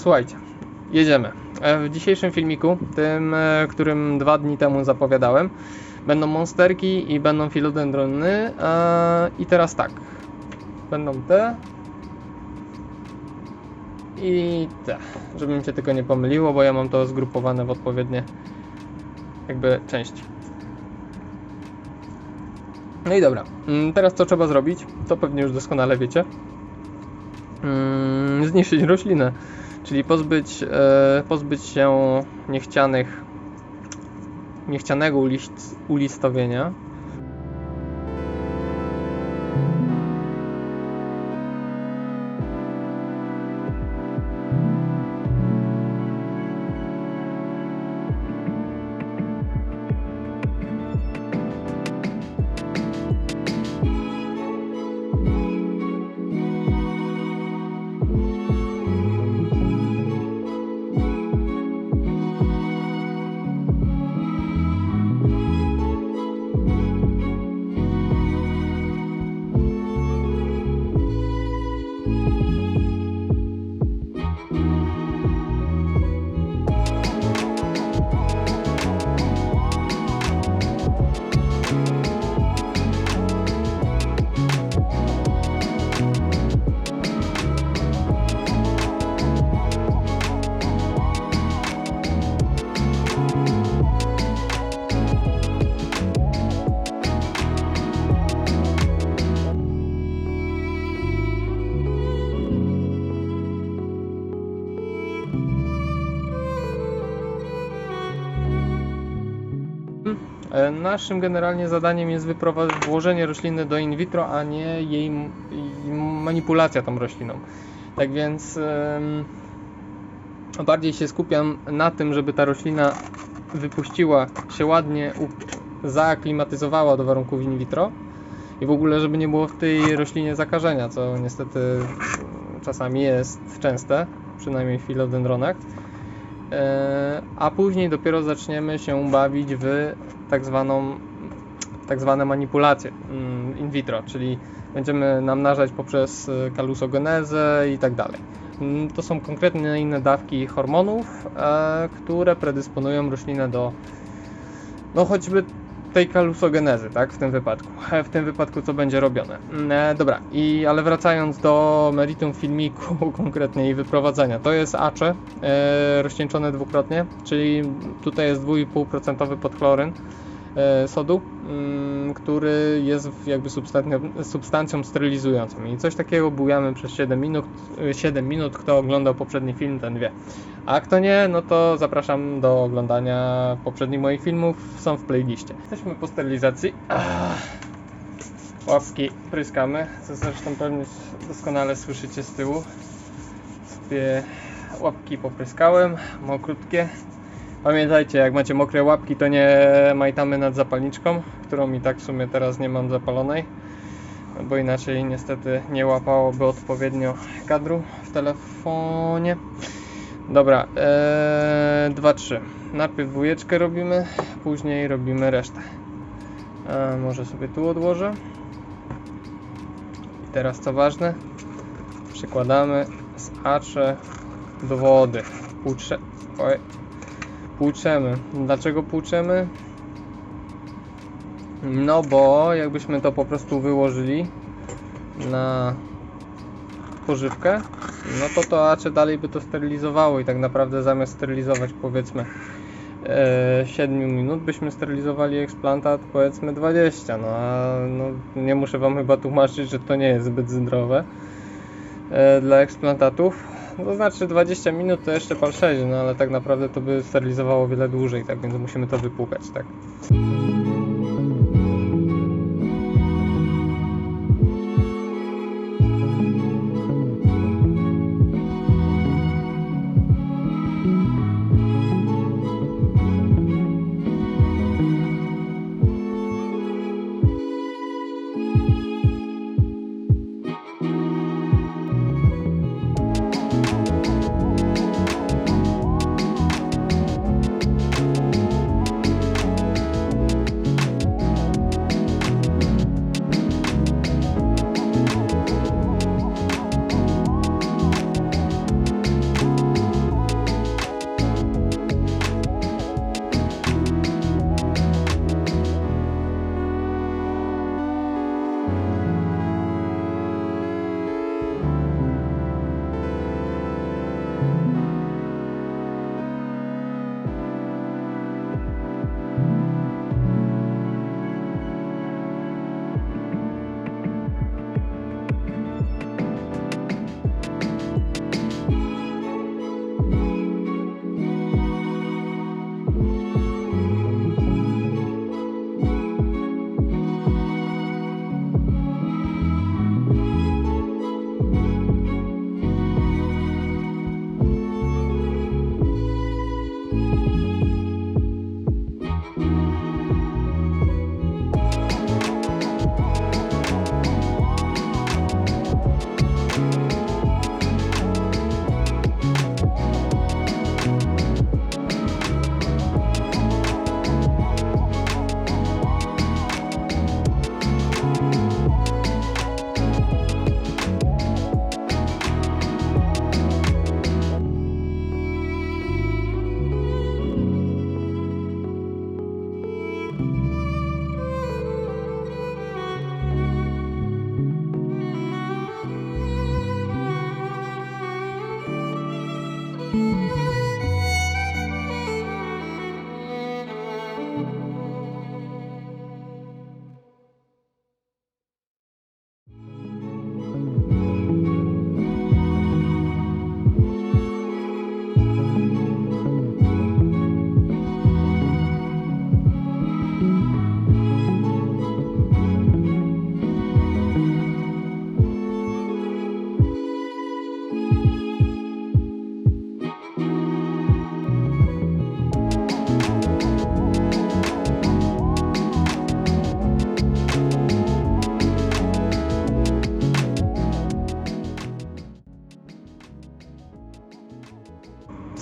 słuchajcie, jedziemy. E, W dzisiejszym filmiku, tym, e, którym dwa dni temu zapowiadałem, będą monsterki i będą filodendrony. E, I teraz tak, będą te i te, żeby mi się tylko nie pomyliło, bo ja mam to zgrupowane w odpowiednie jakby części. No i dobra, mm, teraz co trzeba zrobić, to pewnie już doskonale wiecie. Mm, Zniszczyć roślinę, czyli pozbyć, e, pozbyć się niechcianych, niechcianego ulist, ulistowienia. Naszym generalnie zadaniem jest włożenie rośliny do in vitro, a nie jej manipulacja tą rośliną. Tak więc bardziej się skupiam na tym, żeby ta roślina wypuściła się ładnie, zaaklimatyzowała do warunków in vitro i w ogóle, żeby nie było w tej roślinie zakażenia, co niestety czasami jest częste, przynajmniej w filodendronach. E, a później dopiero zaczniemy się bawić w tak zwaną tak zwane manipulacje mm, in vitro, czyli będziemy namnażać poprzez e, kalusogenezę i tak dalej. Mm, To są konkretne inne dawki hormonów, e, które predysponują roślinę do no choćby tej kalusogenezy, tak, w tym wypadku. W tym wypadku co będzie robione. Mm, E, dobra, i ale wracając do meritum filmiku konkretnie i wyprowadzenia. To jest acze e, rozcieńczone dwukrotnie, czyli tutaj jest 2,5% podchloryn e, sodu, który jest jakby substancją, substancją sterylizującą. I coś takiego bujamy przez 7 minut, e, 7 minut. Kto oglądał poprzedni film, ten wie. A kto nie, no to zapraszam do oglądania poprzednich moich filmów, są w playliście. Jesteśmy po sterylizacji. Ach. Łapki pryskamy, co zresztą pewnie doskonale słyszycie z tyłu. Sobie łapki popryskałem, mokrutkie. Pamiętajcie, jak macie mokre łapki, to nie majtamy nad zapalniczką, którą i tak w sumie teraz nie mam zapalonej, bo inaczej niestety nie łapałoby odpowiednio kadru w telefonie. Dobra, ee, 2-3. Najpierw dwójeczkę robimy, później robimy resztę. E, może sobie tu odłożę. I teraz co ważne, przykładamy z acze do wody. Płucze, oj, płuczemy. Dlaczego płuczemy? No bo jakbyśmy to po prostu wyłożyli na pożywkę, no to to acze dalej by to sterylizowało i tak naprawdę zamiast sterylizować powiedzmy e, 7 minut byśmy sterylizowali eksplantat powiedzmy 20 no a no, nie muszę wam chyba tłumaczyć, że to nie jest zbyt zdrowe e, dla eksplantatów to znaczy 20 minut to jeszcze pal 6 no ale tak naprawdę to by sterylizowało wiele dłużej tak więc musimy to wypłukać tak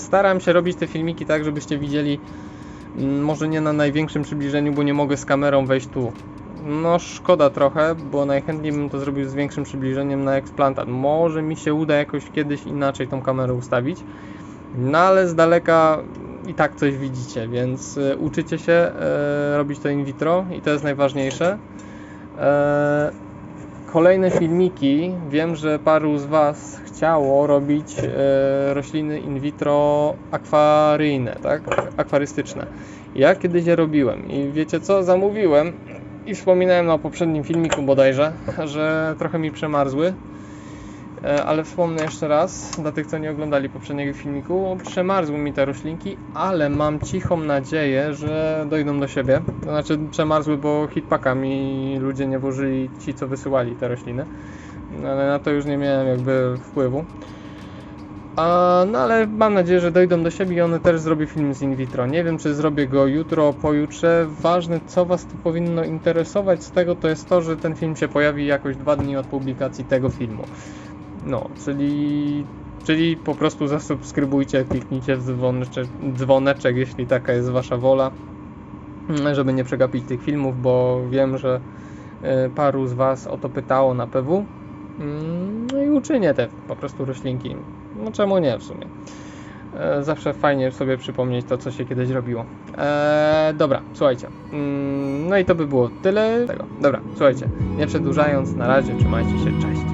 staram się robić te filmiki tak, żebyście widzieli mm, może nie na największym przybliżeniu, bo nie mogę z kamerą wejść tu. No szkoda trochę, bo najchętniej bym to zrobił z większym przybliżeniem na eksplantat. Może mi się uda jakoś kiedyś inaczej tą kamerę ustawić. No ale z daleka i tak coś widzicie, więc y, uczycie się e, robić to in vitro i to jest najważniejsze. E, kolejne filmiki. Wiem, że paru z Was chciało robić e, rośliny in vitro akwaryjne, tak? Akwarystyczne. Ja kiedyś je robiłem i wiecie co? Zamówiłem i wspominałem na poprzednim filmiku bodajże, że trochę mi przemarzły. E, Ale wspomnę jeszcze raz, dla tych co nie oglądali poprzedniego filmiku, przemarzły mi te roślinki, ale mam cichą nadzieję, że dojdą do siebie. To znaczy przemarzły, bo hitpaka mi ludzie nie włożyli, ci co wysyłali te rośliny. Ale na to już nie miałem jakby wpływu. A, no ale mam nadzieję, że dojdą do siebie i one też zrobię film z in vitro. Nie wiem, czy zrobię go jutro, pojutrze. Ważne, co Was tu powinno interesować z tego, to jest to, że ten film się pojawi jakoś dwa dni od publikacji tego filmu. No, czyli, czyli po prostu zasubskrybujcie, kliknijcie w dzwoneczek, dzwoneczek, jeśli taka jest Wasza wola, mm, żeby nie przegapić tych filmów, bo wiem, że e, paru z Was o to pytało na PW. Mm, No i uczynię te po prostu roślinki. No czemu nie w sumie. E, Zawsze fajnie sobie przypomnieć to, co się kiedyś robiło. Eee, dobra, słuchajcie. Mm, No i to by było tyle tego. Dobra, słuchajcie. Nie przedłużając, na razie, trzymajcie się, cześć.